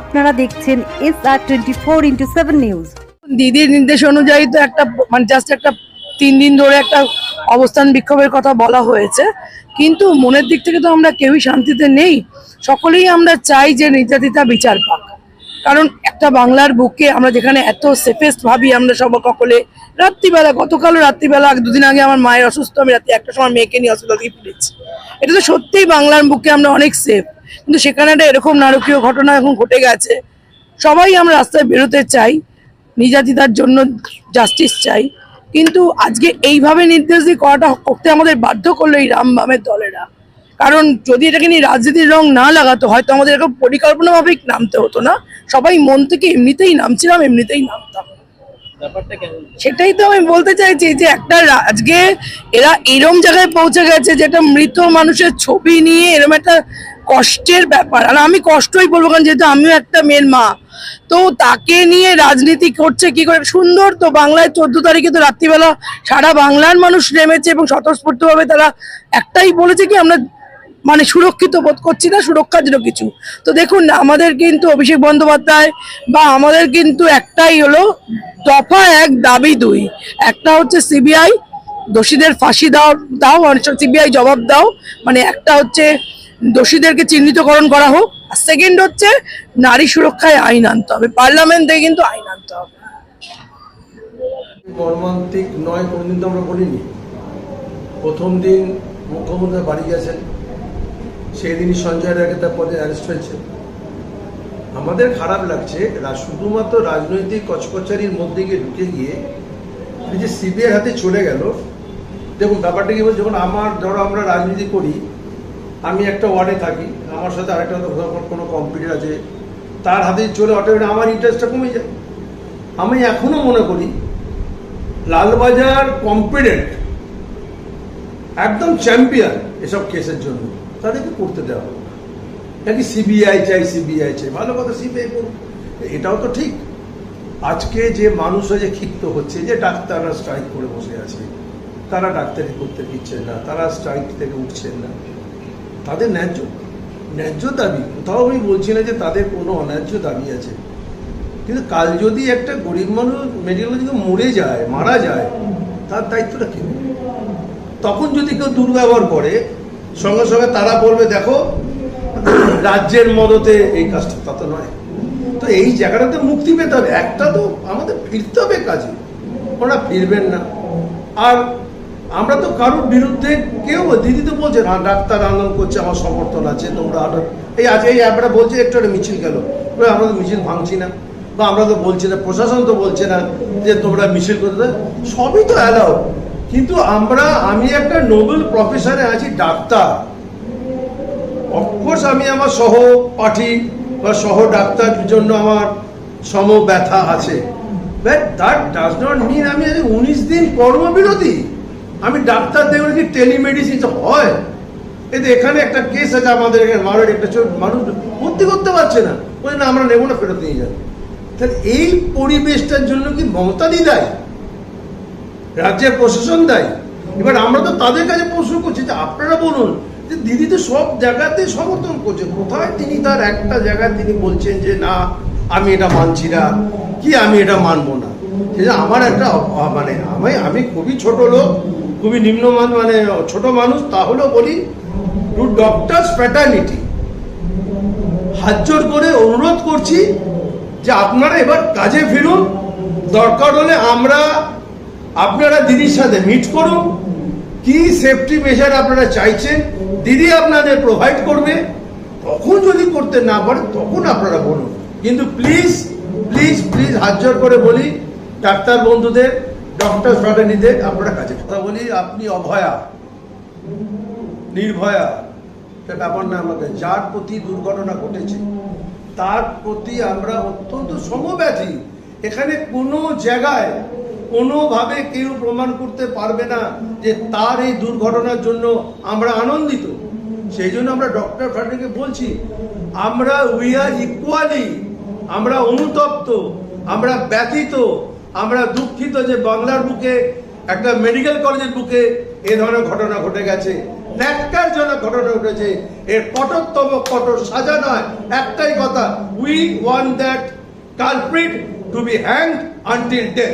আপনারা দেখছেন S R twenty four into seven news দিদির নির্দেশ অনুযায়ী তো একটা মানে জাস্ট একটা তিন দিন ধরে একটা অবস্থান বিক্ষোভের কথা বলা হয়েছে। কিন্তু মনের দিক থেকে তো আমরা কেউই শান্তিতে নেই। সকলেই আমরা চাই যে নির্যাতিতা বিচার পাক। কারণ একটা বাংলার বুকে আমরা যেখানে এত সেফেস্ট ভাবি, আমরা সব সকলে রাত্রিবেলা গতকালও রাত্রিবেলা দুদিন আগে আমার মায়ের অসুস্থ, আমি রাত্রি একটা সময় মেয়েকে নিয়ে হসপিটাল থেকে ফিরেছি। এটা তো সত্যিই বাংলার বুকে আমরা অনেক সেফ কিন্তু সেখানে একটা এরকম নারকীয় ঘটনা এখন ঘটে গেছে। সবাই আমরা রাস্তায় বেরোতে চাই নির্যাতিতার জন্য জাস্টিস চাই। কিন্তু আজকে এইভাবে নির্দেশ দিয়ে করাটা করতে আমাদের বাধ্য করল এই রাম বামের দলেরা। কারণ যদি এটাকে নিয়ে রাজনীতির রং না লাগাতো হয়তো আমাদের এরকম পরিকল্পনাভাবেই নামতে হতো না। সবাই মন থেকে এমনিতেই নামছিলাম এমনিতেই নামতাম। সেটাই তো আমি বলতে চাইছি যে একটা আজকে এরা এরম জায়গায় পৌঁছে গেছে যেটা মৃত মানুষের ছবি নিয়ে এরম একটা কষ্টের ব্যাপার। আর আমি কষ্টই বলব, কারণ যেহেতু আমিও একটা মেয়ের মা, তো তাকে নিয়ে রাজনীতি করছে কি করে? সুন্দর তো, বাংলায় চোদ্দ তারিখে তো রাত্রিবেলা সারা বাংলার মানুষ নেমেছে এবং স্বতঃস্ফূর্তভাবে তারা একটাই বলেছে কি, আমরা মানে সুরক্ষিত বোধ করছি না, সুরক্ষার জন্য কিছু। তো দেখুন, আমাদের কিন্তু অভিষেক বন্দ্যোপাধ্যায় বা আমাদের কিন্তু একটাই হলো দফা এক, দাবি দুই। একটা হচ্ছে সিবিআই, দোষীদের ফাঁসি দাও দাও সিবিআই জবাব দাও। মানে একটা হচ্ছে দোষীদেরকে চিহ্নিতকরণ করা হোক। আর সেকেন্ড হচ্ছে নারী সুরক্ষায় আইন আনতে হবে। পার্লামেন্ট কিন্তু আইন আনতে হবে। মর্মান্তিক নয় কোনদিন তো আমরা বলিনি। প্রথম দিন মুখ্যমন্ত্রী বাড়ি গেছেন। সেই দিনই সঞ্জয় রায়কে তার পদে অ্যারেস্ট হয়েছে। আমাদের খারাপ লাগছে শুধুমাত্র রাজনৈতিক কচকচারির মধ্যে গিয়ে ঢুকে গিয়ে যে সিবিআই হাতে চলে গেল। দেখুন ব্যাপারটা কি বলছে, যখন আমার ধরো আমরা রাজনীতি করি আমি একটা ওয়ার্ডে থাকি, আমার সাথে আরেকটা কোনো কম্পিউটার আছে। তার হাতে চলে অটোমেটিক আমার ইন্টারেস্টটা কমে যায়। আমি এখনও মনে করি, লালবাজার কম্পিডেন্ট একদম চ্যাম্পিয়ন এসব কেসের জন্য। তাদেরকে করতে দেওয়া হবে নাকি সিবিআই চাই সিবিআই চাই, ভালো কথা সিবিআই করুন এটাও তো ঠিক। আজকে যে মানুষরা যে ক্ষিপ্ত হচ্ছে, যে ডাক্তাররা স্ট্রাইক করে বসে আছে, তারা ডাক্তারি করতে দিচ্ছেন না, তারা স্ট্রাইক থেকে উঠছেন না। তাদের ন্যায্য ন্যায্য দাবি। কোথাও আমি বলছি না যে তাদের কোনো অন্যায্য দাবি আছে। কিন্তু কাল যদি একটা গরিব মানুষ মেডিকেল যদি মরে যায়, মারা যায়, তার দায়িত্বটা কেউ? তখন যদি কেউ দুর্ব্যবহার করে, সঙ্গে সঙ্গে তারা বলবে, দেখো, রাজ্যের মদতে এই কাজটা তা তো নয়। তো এই জায়গাটাতে মুক্তি পেতে হবে। একটা তো আমাদের ফিরতে হবে কাজে। ওরা ফিরবেন না। আর আমরা তো কারোর বিরুদ্ধে কেউ দিদি তো বলছে না, ডাক্তার আন্দোলন করছে, আমার সমর্থন আছে, তোমরা আরও এই আজ এই আমরা বলছে, একটু একটা মিছিল গেল। আমরা তো মিছিল ভাঙছি না। বা আমরা তো বলছি না, প্রশাসন তো বলছে না যে তোমরা মিছিল করতে সবই তো অ্যালাউ কিন্তু আমরা, আমি একটা নোবেল প্রফেসরে আছি, ডাক্তার। অফকোর্স আমি আমার সহ পাঠী বা সহ ডাক্তার জন্য আমার সম ব্যথা আছে। But that does not mean আমি উনিশ দিন কর্মবিরতি। আমি ডাক্তার দেখবেন কি টেলিমেডিসিন হয়। যে এখানে একটা কেস আছে আমাদের, এখানে মারের একটা মানুষ ভর্তি করতে পারছে না। ওই না, আমরা নেব না, ফেরত নিয়ে যাব। তাহলে এই পরিবেশটার জন্য কি মমতা দায়? রাজ্যের প্রশাসন দায়ী? এবার আমরা তো তাদের কাছে প্রশ্ন করছি যে, আপনারা বলুন যে, দিদি তো সব জায়গাতে সমর্থন করছে। কোথায় তিনি তার একটা জায়গায় তিনি বলছেন যে, না, আমি এটা মানছি না, কি আমি এটা মানবো না? আমার একটা মানে আমি আমি খুবই ছোট লোক খুবই নিম্নমান মানে ছোট মানুষ, তাহলেও বলি টু ডক্টরস ফ্র্যাটার্নিটি হাত জোর করে অনুরোধ করছি যে আপনারা এবার কাজে ফিরুন। দরকার হলে আমরা আপনারা দিদির সাথে মিট করুন। কি সেফটি মেজার আপনারা চাইছেন, দিদি আপনাদের প্রোভাইড করবে। তখন যদি করতে না পারে তখন আপনারা বলুন। কিন্তু প্লিজ প্লিজ প্লিজ হাত জোর করে বলি, ডাক্তার বন্ধুদের ডক্টর ফ্রাটার্নিদের আপনারা কাজে কথা বলি, আপনি অভয়া, নির্ভয়া এটা ব্যাপার না আমাকে যার প্রতি দুর্ঘটনা ঘটেছে, তার প্রতি আমরা অত্যন্ত সমব্যথী এখানে কোনো জায়গায় কোনোভাবে কেউ প্রমাণ করতে পারবে না যে তার এই দুর্ঘটনার জন্য আমরা আনন্দিত। সেই জন্য আমরা ডক্টর ফ্রান্ডকে বলছি, আমরা উই আর ইকুয়ালি আমরা অনুতপ্ত, আমরা ব্যথিত আমরা দুঃখিত যে বাংলার বুকে, একটা মেডিকেল কলেজের বুকে এ ধরনের ঘটনা ঘটে গেছে। ন্যাক্কারজনক ঘটনা ঘটেছে। এর কঠোরতম, কঠোর সাজা নয়। একটাই কথা we want that culprit to be hanged until death